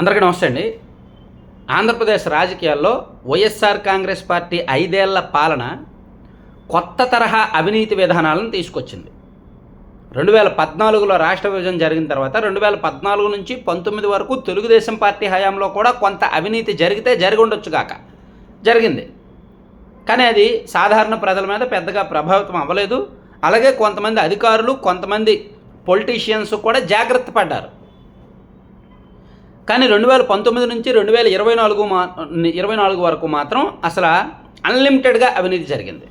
అందరికీ నమస్తే అండి. ఆంధ్రప్రదేశ్ రాజకీయాల్లో వైఎస్ఆర్ కాంగ్రెస్ పార్టీ ఐదేళ్ళ పాలన కొత్త తరహా అవినీతి విధానాలను తీసుకొచ్చింది. రెండు వేల పద్నాలుగులో రాష్ట్ర విభజన జరిగిన తర్వాత రెండు వేల పద్నాలుగు నుంచి పంతొమ్మిది వరకు తెలుగుదేశం పార్టీ హయాంలో కూడా కొంత అవినీతి జరిగితే జరిగి ఉండొచ్చు కాక జరిగింది. కానీ అది సాధారణ ప్రజల మీద పెద్దగా ప్రభావితం అవ్వలేదు. అలాగే కొంతమంది అధికారులు కొంతమంది పొలిటీషియన్స్ కూడా జాగ్రత్త పడ్డారు. కానీ రెండు వేల పంతొమ్మిది నుంచి రెండు వేల ఇరవై నాలుగు మా ఇరవై నాలుగు వరకు మాత్రం అసలు అన్లిమిటెడ్గా అవినీతి జరిగింది.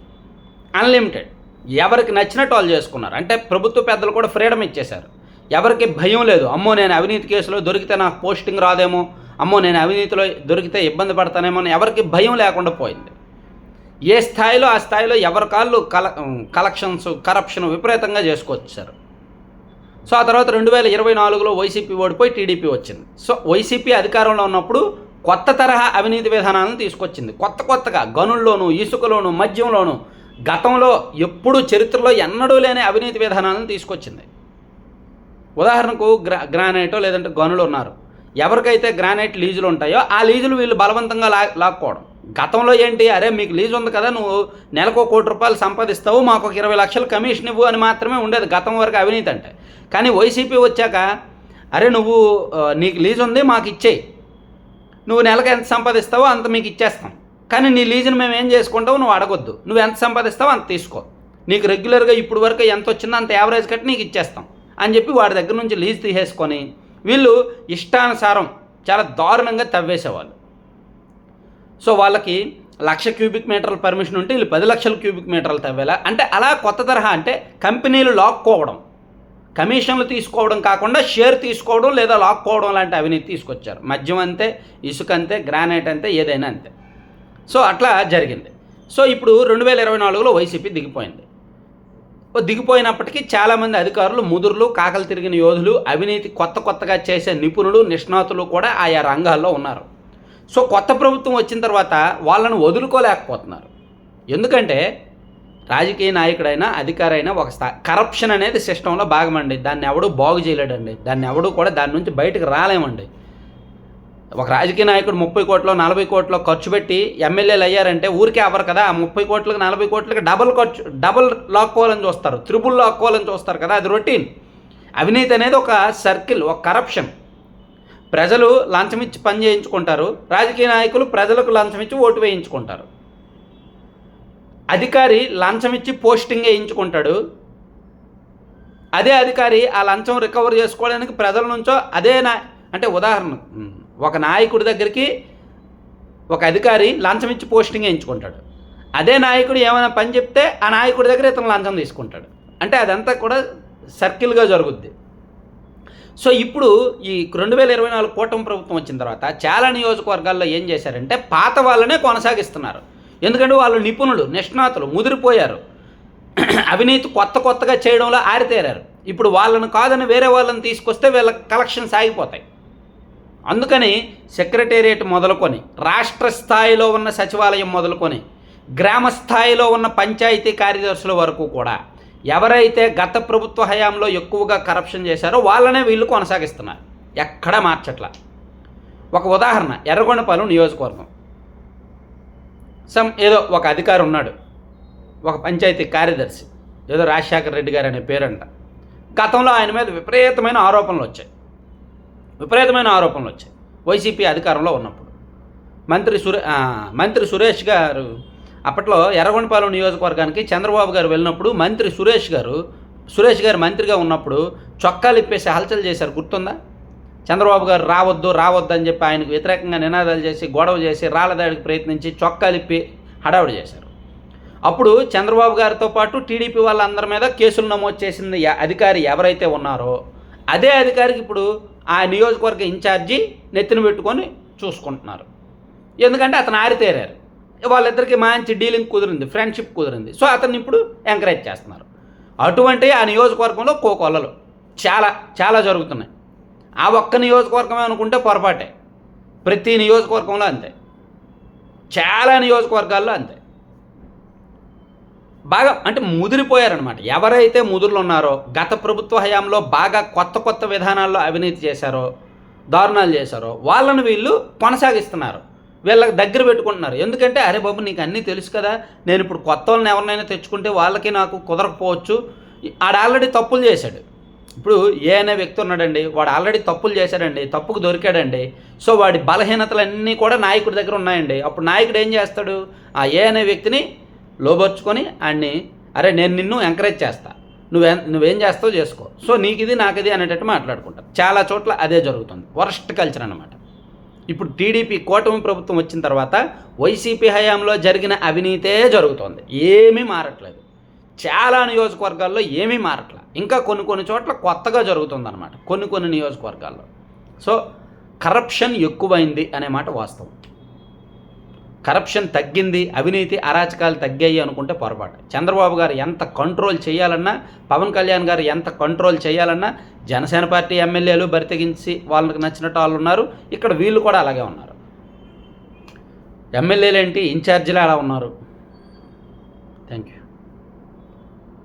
అన్లిమిటెడ్. ఎవరికి నచ్చినట్టు వాళ్ళు చేసుకున్నారు. అంటే ప్రభుత్వ పెద్దలు కూడా ఫ్రీడమ్ ఇచ్చేశారు. ఎవరికి భయం లేదు. అమ్మో నేను అవినీతి కేసులో దొరికితే నాకు పోస్టింగ్ రాదేమో. అమ్మో నేను అవినీతిలో దొరికితే ఇబ్బంది పడతానేమో అని ఎవరికి భయం లేకుండా పోయింది. ఏ స్థాయిలో ఆ స్థాయిలో ఎవరి కాళ్ళు కల కలెక్షన్స్ కరప్షన్ విపరీతంగా చేసుకొచ్చారు. సో ఆ తర్వాత రెండు వేల ఇరవై నాలుగులో వైసీపీ ఓడిపోయి టీడీపీ వచ్చింది. సో వైసీపీ అధికారంలో ఉన్నప్పుడు కొత్త తరహా అవినీతి విధానాలను తీసుకొచ్చింది. కొత్త కొత్తగా గనుల్లోనూ ఇసుకలోను మద్యంలోను గతంలో ఎప్పుడు చరిత్రలో ఎన్నడూ లేని అవినీతి విధానాలను తీసుకొచ్చింది. ఉదాహరణకు గ్రా గ్రానైటో లేదంటే గనులు ఉన్నారు. ఎవరికైతే గ్రానైట్ లీజులు ఉంటాయో ఆ లీజులు వీళ్ళు బలవంతంగా లా లాక్కోవడం. గతంలో ఏంటి? అరే మీకు లీజు ఉంది కదా నువ్వు నెలకు కోటి రూపాయలు సంపాదిస్తావు మాకు ఒక ఇరవై లక్షలు కమిషన్ ఇవ్వు అని మాత్రమే ఉండేది గతం వరకు అవినీతి అంటే. కానీ వైసీపీ వచ్చాక అరే నువ్వు నీకు లీజు ఉంది మాకు ఇచ్చేయి. నువ్వు నెలకు ఎంత సంపాదిస్తావో అంత మీకు ఇచ్చేస్తాం. కానీ నీ లీజుని మేము ఏం చేసుకుంటావు నువ్వు అడగొద్దు. నువ్వు ఎంత సంపాదిస్తావో అంత తీసుకో. నీకు రెగ్యులర్గా ఇప్పుడు వరకు ఎంత వచ్చిందో అంత యావరేజ్ కట్టి నీకు ఇచ్చేస్తాం అని చెప్పి వాడి దగ్గర నుంచి లీజ్ తీసేసుకొని వీళ్ళు ఇష్టానుసారం చాలా దారుణంగా తవ్వేసేవాళ్ళు. సో వాళ్ళకి లక్ష క్యూబిక్ మీటర్ల పర్మిషన్ ఉంటే వీళ్ళు పది లక్షల క్యూబిక్ మీటర్లు తవ్వేలా. అంటే అలా కొత్త తరహా అంటే కంపెనీలు లాక్కోవడం కమిషన్లు తీసుకోవడం కాకుండా షేర్ తీసుకోవడం లేదా లాక్కోవడం లాంటి అవినీతి తీసుకొచ్చారు. మద్యం అంతే ఇసుక అంతే గ్రానైట్ అంతే ఏదైనా అంతే. సో అట్లా జరిగింది. సో ఇప్పుడు రెండు వేల ఇరవై నాలుగులో వైసీపీ దిగిపోయింది. దిగిపోయినప్పటికీ చాలామంది అధికారులు ముదురులు కాకలు తిరిగిన యోధులు అవినీతి కొత్త కొత్తగా చేసే నిపుణులు నిష్ణాతులు కూడా ఆయా రంగాల్లో ఉన్నారు. సో కొత్త ప్రభుత్వం వచ్చిన తర్వాత వాళ్ళను వదులుకోలేకపోతున్నారు. ఎందుకంటే రాజకీయ నాయకుడైనా అధికారైనా ఒక స్థా కరప్షన్ అనేది సిస్టంలో భాగమండి. దాన్ని ఎవడూ బాగు చేయలేడండి. దాన్ని ఎవడూ కూడా దాని నుంచి బయటకు రాలేమండి. ఒక రాజకీయ నాయకుడు ముప్పై కోట్లో నలభై కోట్లో ఖర్చు పెట్టి ఎమ్మెల్యేలు అయ్యారంటే ఊరికే అవ్వరు కదా. ఆ ముప్పై కోట్లకు నలభై కోట్లకి డబల్ ఖర్చు డబల్ లాక్కోవాలని చూస్తారు. త్రిబుల్ లాక్కోవాలని చూస్తారు కదా. అది రొటీన్. అవినీతి అనేది ఒక సర్కిల్ ఒక కరప్షన్ ప్రజలు లంచం ఇచ్చి పని చేయించుకుంటారు. రాజకీయ నాయకులు ప్రజలకు లంచం ఇచ్చి ఓటు వేయించుకుంటారు. అధికారి లంచం ఇచ్చి పోస్టింగ్ వేయించుకుంటాడు. అదే అధికారి ఆ లంచం రికవర్ చేసుకోవడానికి ప్రజల నుంచో అదే నా అంటే ఉదాహరణ ఒక నాయకుడి దగ్గరికి ఒక అధికారి లంచం ఇచ్చి పోస్టింగ్ వేయించుకుంటాడు. అదే నాయకుడు ఏమైనా పని చెప్తే ఆ నాయకుడి దగ్గర ఇతను లంచం తీసుకుంటాడు. అంటే అదంతా కూడా సర్కిల్గా జరుగుద్ది. సో ఇప్పుడు ఈ రెండు వేల ఇరవై నాలుగు కూటమి ప్రభుత్వం వచ్చిన తర్వాత చాలా నియోజకవర్గాల్లో ఏం చేశారంటే పాత వాళ్ళనే కొనసాగిస్తున్నారు. ఎందుకంటే వాళ్ళు నిపుణులు నిష్ణాతులు ముదిరిపోయారు. అవినీతి కొత్త కొత్తగా చేయడంలో ఆరితేరారు. ఇప్పుడు వాళ్ళను కాదని వేరే వాళ్ళని తీసుకొస్తే వీళ్ళ కలెక్షన్స్ ఆగిపోతాయి. అందుకని సెక్రటేరియట్ మొదలుకొని రాష్ట్ర స్థాయిలో ఉన్న సచివాలయం మొదలుకొని గ్రామ స్థాయిలో ఉన్న పంచాయతీ కార్యదర్శుల వరకు కూడా ఎవరైతే గత ప్రభుత్వ హయాంలో ఎక్కువగా కరప్షన్ చేశారో వాళ్ళనే వీళ్ళు కొనసాగిస్తున్నారు. ఎక్కడ మార్చట్ల. ఒక ఉదాహరణ ఎర్రగొండపాలెం నియోజకవర్గం. సమ్ ఏదో ఒక అధికారి ఉన్నాడు ఒక పంచాయతీ కార్యదర్శి ఏదో రాజశేఖర రెడ్డి గారు అనే పేరంట. గతంలో ఆయన మీద విపరీతమైన ఆరోపణలు వచ్చాయి. విపరీతమైన ఆరోపణలు వచ్చాయి. వైసీపీ అధికారంలో ఉన్నప్పుడు. మంత్రి సురే మంత్రి సురేష్ గారు అప్పట్లో ఎర్రగొండపాలెం నియోజకవర్గానికి చంద్రబాబు గారు వెళ్ళినప్పుడు మంత్రి సురేష్ గారు సురేష్ గారు మంత్రిగా ఉన్నప్పుడు చొక్కాలు ఇప్పేసి హల్చల్ చేశారు. గుర్తుందా? చంద్రబాబు గారు రావద్దు రావద్దు అని చెప్పి ఆయనకు వ్యతిరేకంగా నినాదాలు చేసి గొడవ చేసి రాళ్ళదాడికి ప్రయత్నించి చొక్కాలు ఇప్పి హడావుడి చేశారు. అప్పుడు చంద్రబాబు గారితో పాటు టీడీపీ వాళ్ళందరి మీద కేసులు నమోదు చేసింది అధికారి ఎవరైతే ఉన్నారో అదే అధికారికి ఇప్పుడు ఆ నియోజకవర్గ ఇన్ఛార్జి నెత్తిన పెట్టుకొని చూసుకుంటున్నారు. ఎందుకంటే అతను ఆరితేరారు. వాళ్ళిద్దరికి మంచి డీలింగ్ కుదిరింది ఫ్రెండ్షిప్ కుదిరింది. సో అతన్ని ఇప్పుడు ఎంకరేజ్ చేస్తున్నారు. అటువంటి ఆ నియోజకవర్గంలో కోకొల్లలు. చాలా చాలా జరుగుతున్నాయి. ఆ ఒక్క నియోజకవర్గమే అనుకుంటే పొరపాటే. ప్రతి నియోజకవర్గంలో అంతే. చాలా నియోజకవర్గాల్లో అంతే. బాగా అంటే ముదిరిపోయారనమాట ఎవరైతే ముదురులు ఉన్నారో గత ప్రభుత్వ హయాంలో బాగా కొత్త కొత్త విధానాల్లో అవినీతి చేశారో దారుణాలు చేశారో వాళ్ళను వీళ్ళు కొనసాగిస్తున్నారు. వీళ్ళకి దగ్గర పెట్టుకుంటున్నారు. ఎందుకంటే అరే బాబు నీకు అన్నీ తెలుసు కదా నేను ఇప్పుడు కొత్త వాళ్ళని ఎవరినైనా తెచ్చుకుంటే వాళ్ళకి నాకు కుదరకపోవచ్చు. ఆడ ఆల్రెడీ తప్పులు చేశాడు. ఇప్పుడు ఏ అనే వ్యక్తి ఉన్నాడండి వాడు ఆల్రెడీ తప్పులు చేశాడండి తప్పుకు దొరికాడండి. సో వాడి బలహీనతలన్నీ కూడా నాయకుడి దగ్గర ఉన్నాయండి. అప్పుడు నాయకుడు ఏం చేస్తాడు? ఆ ఏ అనే వ్యక్తిని లోబర్చుకొని ఆయన్ని అరే నేను నిన్ను ఎంకరేజ్ చేస్తా. నువ్వే నువ్వేం చేస్తావు చేసుకో. సో నీకు ఇది నాకు ఇది అనేటట్టు మాట్లాడుకుంటారు చాలా చోట్ల అదే జరుగుతుంది. వరస్ట్ కల్చర్ అనమాట ఇప్పుడు టీడీపీ కూటమి ప్రభుత్వం వచ్చిన తర్వాత వైసీపీ హయాంలో జరిగిన అవినీతే జరుగుతోంది. ఏమీ మారట్లేదు. చాలా నియోజకవర్గాల్లో ఏమీ మారట్లేదు ఇంకా కొన్ని కొన్ని చోట్ల కొత్తగా జరుగుతుందన్నమాట. కొన్ని కొన్ని నియోజకవర్గాల్లో. సో కరప్షన్ ఎక్కువైంది అనే మాట వాస్తవం. కరప్షన్ తగ్గింది అవినీతి అరాచకాలు తగ్గాయి అనుకుంటే పొరపాటు. చంద్రబాబు గారు ఎంత కంట్రోల్ చేయాలన్నా పవన్ కళ్యాణ్ గారు ఎంత కంట్రోల్ చేయాలన్నా జనసేన పార్టీ ఎమ్మెల్యేలు బరితెగించి వాళ్ళకి నచ్చినట్టు వాళ్ళు ఉన్నారు. ఇక్కడ వీళ్ళు కూడా అలాగే ఉన్నారు. ఎమ్మెల్యేలు ఏంటి ఇన్ఛార్జీలు అలా ఉన్నారు. Thank you